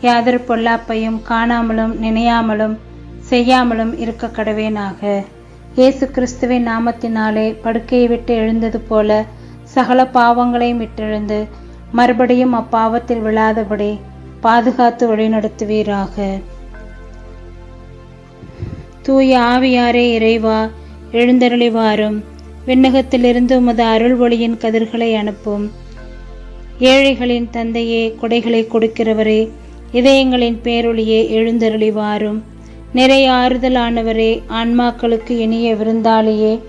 யாதொரு பொல்லாப்பையும் காணாமலும் நினையாமலும் செய்யாமலும் இருக்க கடவேனாக. இயேசு கிறிஸ்துவின் நாமத்தினாலே படுக்கையை விட்டு எழுந்தது போல சகல பாவங்களையும் விட்டெழுந்து மறுபடியும் அப்பாவத்தில் விழாதபடி பாதுகாத்து வழிநடத்துவீராக. தூய ஆவியாரே இறைவா எழுந்தருளிவாரும். விண்ணகத்திலிருந்து உமது அருள் ஒளியின் கதிர்களை அனுப்பும். ஏழைகளின் தந்தையே கொடைகளை கொடுக்கிறவரே இதயங்களின் பேரொழியே எழுந்தருளி வாரும் நிறைய ஆறுதலானவரே ஆன்மாக்களுக்கு இனிய விருந்தாளியே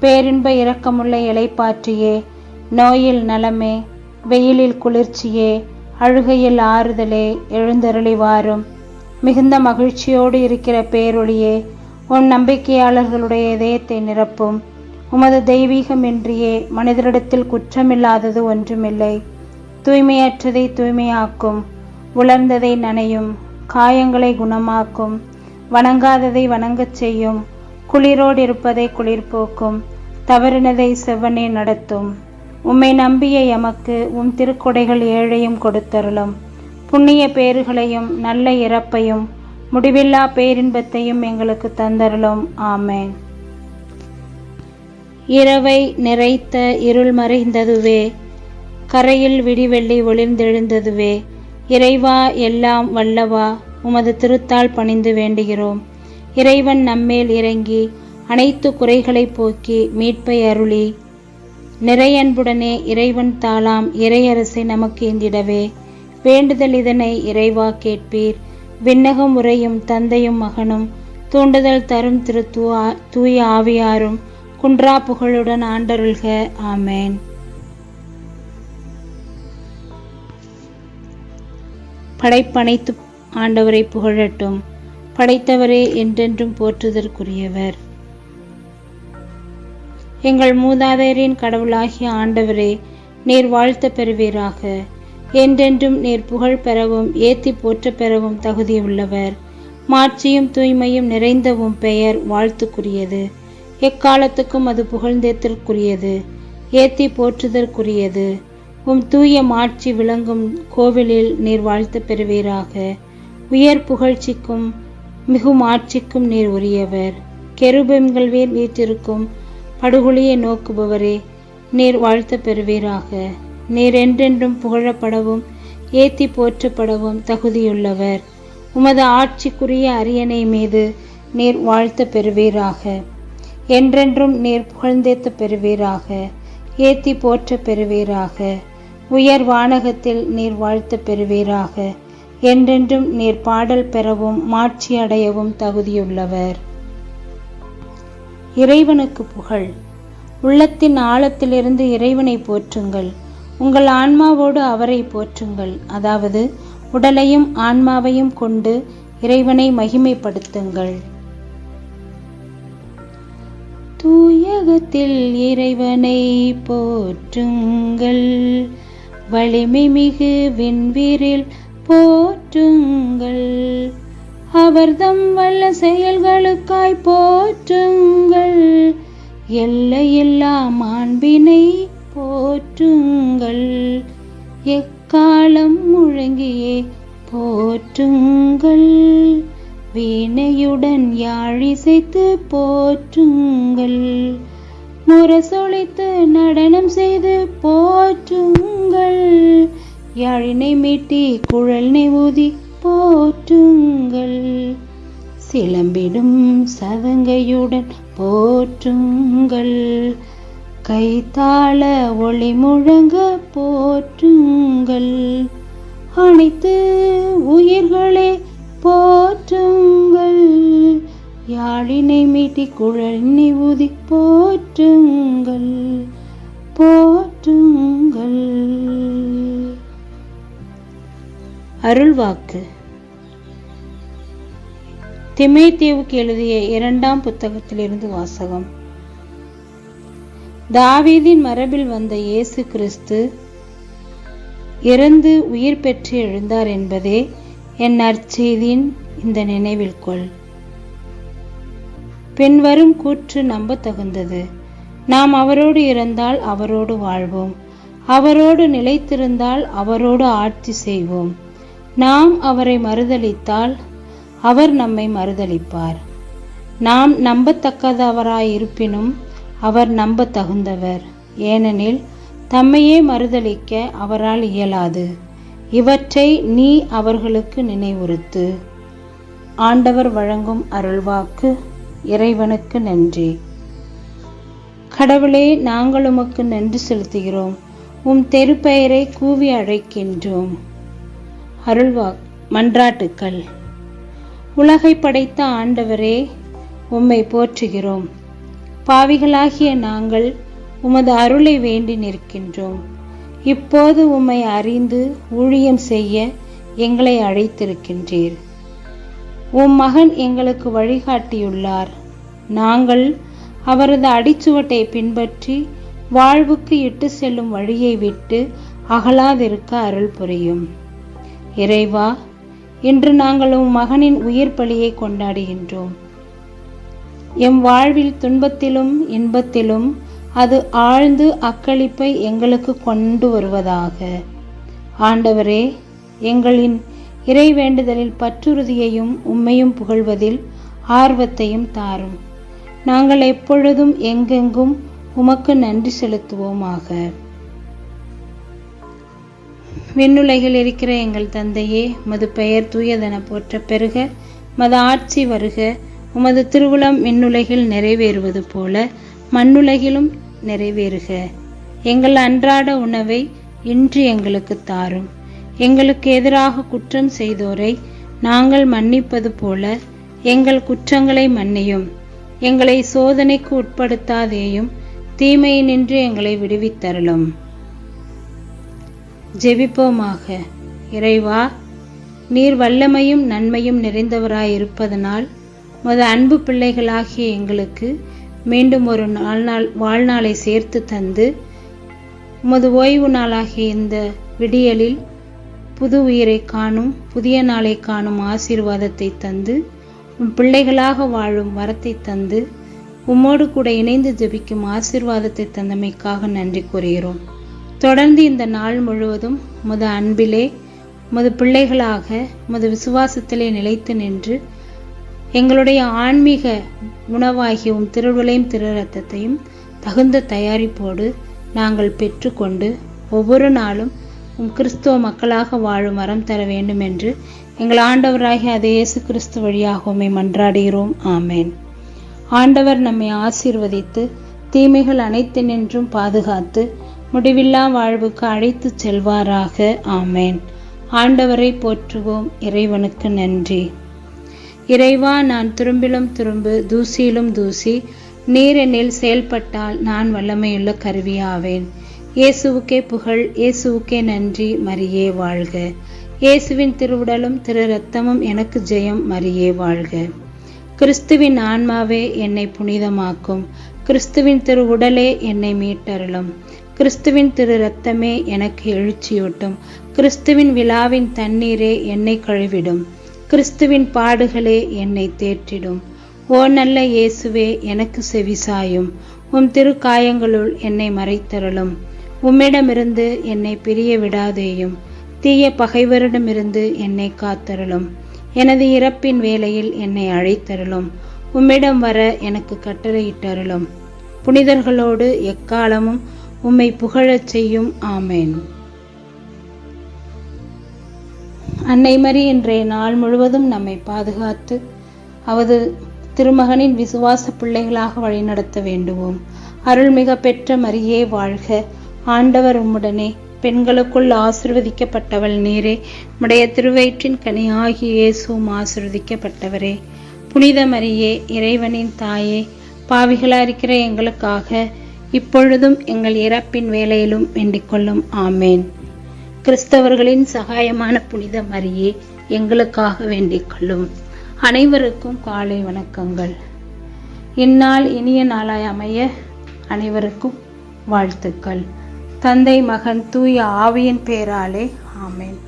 பேரின்ப இரக்கமுள்ள இலைப்பாற்றியே நோயில் நலமே வெயிலில் குளிர்ச்சியே அழுகையில் ஆறுதலே எழுந்தருளி வாரும் மிகுந்த மகிழ்ச்சியோடு இருக்கிற பேரொளியே உன் நம்பிக்கையாளர்களுடைய இதயத்தை நிரப்பும். உமது தெய்வீகமின்றியே மனிதரிடத்தில் குற்றமில்லாதது ஒன்றுமில்லை. தூய்மையற்றதை தூய்மையாக்கும். உலர்ந்ததை நனையும் காயங்களை குணமாக்கும் வணங்காததை வணங்கச் செய்யும் குளிரோடு இருப்பதை குளிர்போக்கும் தவறினதை செவ்வனே நடத்தும். உம்மை நம்பிய எமக்கு உம் திருக்கொடைகள் ஏழையும் கொடுத்தருளும். புண்ணிய பேறுகளையும் நல்ல இறப்பையும் முடிவில்லா பேரின்பத்தையும் எங்களுக்கு தந்தருளும். ஆமேன். இரவை நிறைத்த இருள் மறைந்ததுவே கரையில் விடிவெள்ளி ஒளிர்ந்தெழுந்ததுவே இறைவா எல்லாம் வல்லவா உமது திருத்தால் பணிந்து வேண்டுகிறோம். இறைவன் நம்மேல் இறங்கி அனைத்து குறைகளை போக்கி மீட்பை அருளி. நிறையன்புடனே இறைவன் தாளாம் இறையரசை நமக்கு ஏந்திடவே. வேண்டுதல் இதனை இறைவா கேட்பீர். விண்ணகம் உரையும் தந்தையும் மகனும் தூண்டுதல் தரும் திரு தூய ஆவியாரும் குன்றா புகழுடன் ஆண்டருள்க. ஆமேன். படைப்பனைத்து ஆண்டவரை புகழட்டும். படைத்தவரே என்றென்றும் போற்றுதற்குரியவர். எங்கள் மூதாதையரின் கடவுளாகிய ஆண்டவரே நீர் வாழ்த்த பெறுவீராக. என்றென்றும் நீர் புகழ் பெறவும் ஏத்தி போற்ற பெறவும் தகுதியுள்ளவர். மாட்சியும் தூய்மையும் நிறைந்தவும் பெயர் வாழ்த்துக்குரியது. எக்காலத்துக்கும் அது புகழ்ந்தேத்திற்குரியது ஏத்தி போற்றுதற்குரியது. உம் தூய மாட்சி விளங்கும் கோவிலில் நீர் வாழ்த்து பெறுவீராக. உயர் புகழ்ச்சிக்கும் மிகும் ஆட்சிக்கும் நீர் உரியவர். கெருபெண்கள் வீர் வீற்றிருக்கும் படுகொலியை நோக்குபவரே நீர் வாழ்த்து பெறுவீராக. நீர் என்றென்றும் புகழப்படவும் ஏத்தி போற்றப்படவும் தகுதியுள்ளவர். உமது ஆட்சிக்குரிய அரியணை மீது நீர் வாழ்த்த பெறுவீராக. என்றென்றும் நீர் புகழ்ந்தேத்த பெறுவீராக. ஏத்தி போற்ற பெறுவீராக. உயர் வானகத்தில் நீர் வாழ்த்து பெறுவீராக. என்றென்றும் நீர் பாடல் பெறவும் மாட்சி அடையவும் தகுதியுள்ளவர். இறைவனுக்கு புகழ். உள்ளத்தின் ஆழத்திலிருந்து இறைவனை போற்றுங்கள். உங்கள் ஆன்மாவோடு அவரை போற்றுங்கள். அதாவது உடலையும் ஆன்மாவையும் கொண்டு இறைவனை மகிமைப்படுத்துங்கள். தூயகத்தில் இறைவனை போற்றுங்கள். வலிமை மிகு விண்வீரில் போற்றுங்கள். அவர்தம் வல்ல செயல்களுக்காய் போற்றுங்கள். எல்லையில்லா மாண்பினை போற்றுங்கள். எக்காலம் முழங்கியே போற்றுங்கள். வீணையுடன் யாழிசைத்து போற்றுங்கள். முரசொழித்து நடனம் செய்து போற்றுங்கள். யாழினை மீட்டி குழல்னை ஊதி போற்றுங்கள். சிலம்பிடும் சதங்கையுடன் போற்றுங்கள். கைத்தாள ஒளி முழங்க போற்றுங்கள். அனைத்து உயிர்களே போற்றுங்கள். யாழினை மீட்டி குழலினை ஊதி போற்றுங்கள் போற்றுங்கள். அருள்வாக்கு. திமைத்தேவுக்கு எழுதிய இரண்டாம் புத்தகத்திலிருந்து வாசகம். தாவீதின் மரபில் வந்த இயேசு கிறிஸ்து இறந்து உயிர் பெற்று எழுந்தார் என்பதே என் நற்செய்தியின் இந்த நினைவில் கொள். பின்வரும் கூற்று நம்ப தகுந்தது நாம் அவரோடு இருந்தால் அவரோடு வாழ்வோம். அவரோடு நிலைத்திருந்தால் அவரோடு ஆட்சி செய்வோம். நாம் அவரை மறுதளித்தால் அவர் நம்மை மறுதளிப்பார். நாம் நம்பத்தக்கதவராயிருப்பினும் அவர் நம்ப தகுந்தவர் ஏனெனில் தம்மையே மறுதலிக்க அவரால் இயலாது. இவற்றை நீ அவர்களுக்கு நினைவுறுத்து. ஆண்டவர் வழங்கும் அருள்வாக்கு இறைவனுக்கு நன்றி. கடவுளே நாங்கள் உமக்கு நன்றி செலுத்துகிறோம். உம் தெருப்பெயரை கூவி அழைக்கின்றோம். அருள்வா மன்றாட்டுக்கள். உலகை படைத்த ஆண்டவரே உம்மை போற்றுகிறோம். பாவிகளாகிய நாங்கள் உமது அருளை வேண்டி நிற்கின்றோம். இப்போது உம்மை அறிந்து ஊழியம் செய்ய எங்களை அழைத்திருக்கின்றீர். உம் மகன் எங்களுக்கு வழிகாட்டியுள்ளார். நாங்கள் அவரது அடிச்சுவட்டை பின்பற்றி வாழ்வுக்கு இட்டு செல்லும் வழியை விட்டு அகலாதிருக்க அருள் புரியும். இறைவா இன்று நாங்கள் உம் மகனின் உயிர் பலியை கொண்டாடுகின்றோம். எம் வாழ்வில் துன்பத்திலும் இன்பத்திலும் அது ஆழ்ந்து அக்களிப்பை எங்களுக்கு கொண்டு வருவதாக. ஆண்டவரே எங்களின் இறை வேண்டுதலில் பற்றுறுதியையும் உம்மையும் புகழ்வதில் ஆர்வத்தையும் தாரும். நாங்கள் எப்பொழுதும் எங்கெங்கும் உமக்கு நன்றி செலுத்துவோமாக. விண்ணுலகில் இருக்கிற எங்கள் தந்தையே மது பெயர் தூயதென போற்ற பெருக மது ஆட்சி வருக உமது திருவுளம் விண்ணுலகில் நிறைவேறுவது போல மண்ணுலகிலும் நிறைவேறுக. எங்கள் அன்றாட உணவை இன்று எங்களுக்கு தாரும். எங்களுக்கு எதிராக குற்றம் செய்தோரை நாங்கள் மன்னிப்பது போல எங்கள் குற்றங்களை மன்னியும். எங்களை சோதனைக்கு உட்படுத்தாதேயும் தீமையினின்று எங்களை விடுவித்தருளும். ஜெபிப்போமாக. இறைவா நீர் வல்லமையும் நன்மையும் நிறைந்தவராயிருப்பதனால் மது அன்பு பிள்ளைகளாகிய எங்களுக்கு மீண்டும் ஒரு நாள் நாள் வாழ்நாளை சேர்த்து தந்து உமது ஓய்வு நாளாகிய இந்த விடியலில் புது உயிரை காணும் புதிய நாளை காணும் ஆசீர்வாதத்தை தந்து உம் பிள்ளைகளாக வாழும் வரத்தை தந்து உம்மோடு கூட இணைந்து ஜெபிக்கும் ஆசீர்வாதத்தை தந்தமைக்காக நன்றி கூறுகிறோம். தொடர்ந்து இந்த நாள் முழுவதும் முத அன்பிலே முது பிள்ளைகளாக முது விசுவாசத்திலே நிலைத்து நின்று எங்களுடைய ஆன்மீக உணவாகிய திருவிளையும் திரு ரத்தத்தையும் தகுந்த தயாரிப்போடு நாங்கள் பெற்றுக்கொண்டு ஒவ்வொரு நாளும் கிறிஸ்துவ மக்களாக வாழும் வரம் தர வேண்டும் என்று எங்கள் ஆண்டவராகிய அதே இயேசு கிறிஸ்து வழியாகவுமே மன்றாடுகிறோம். ஆமேன். ஆண்டவர் நம்மை ஆசீர்வதித்து தீமைகள் அனைத்து நின்றும் பாதுகாத்து முடிவில்லா வாழ்வுக்கு அழைத்து செல்வாராக. ஆமேன். ஆண்டவரை போற்றுவோம். இறைவனுக்கு நன்றி. இறைவா நான் திரும்பிலும் துரும்பு தூசியிலும் தூசி நீர் என்னில் செயல்பட்டால் நான் வல்லமையுள்ள கருவியாவேன். இயேசுவுக்கே புகழ் இயேசுவுக்கே நன்றி மரியே வாழ்க. இயேசுவின் திருவுடலும் திரு ரத்தமும் எனக்கு ஜெயம் மரியே வாழ்க. கிறிஸ்துவின் ஆன்மாவே என்னை புனிதமாக்கும். கிறிஸ்துவின் திரு உடலே என்னை மீட்டருளும். கிறிஸ்துவின் திரு ரத்தமே எனக்கு எழுச்சியூட்டும். கிறிஸ்துவின் விழாவின் தண்ணீரே என்னை கழுவிடும். கிறிஸ்துவின் பாடுகளே என்னை தேற்றிடும். ஓ நல்ல இயேசுவே எனக்கு செவிசாயும். உம் திருக்காயங்களுள் என்னை மறைத்தருளும். உம்மிடமிருந்து என்னை பிரிய விடாதேயும் தீய பகைவரிடமிருந்து என்னை காத்தருளும். எனது இறப்பின் வேலையில் என்னை அழைத்தருளும். உம்மிடம் வர எனக்கு கட்டளையிட்டருளும். புனிதர்களோடு எக்காலமும் உம்மை புகழச் செய்யும். ஆமேன். அன்னை மரி இன்றைய நாள் முழுவதும் நம்மை பாதுகாத்து அவது திருமகனின் விசுவாச பிள்ளைகளாக வழிநடத்த வேண்டுவோம். அருள்மிக பெற்ற மரியே வாழ்க. ஆண்டவர் உம்முடனே பெண்களுக்குள் ஆசிர்வதிக்கப்பட்டவள் நீரே. உடைய திருவயிற்றின் கனியாகி இயேசுவும் ஆசிர்வதிக்கப்பட்டவரே. புனித மரியே இறைவனின் தாயே பாவிகளா இருக்கிற எங்களுக்காக இப்பொழுதும் எங்கள் இறப்பின் வேலையிலும் வேண்டிக்கொள்ளும். ஆமேன். கிறிஸ்தவர்களின் சகாயமான புனித மரியே எங்களுக்காக வேண்டிக்கொள்ளும். அனைவருக்கும் காலை வணக்கங்கள். இந்நாள் இனிய நாளாய் அமைய அனைவருக்கும் வாழ்த்துக்கள். தந்தை மகன் தூய ஆவியின் பேராலே ஆமேன்.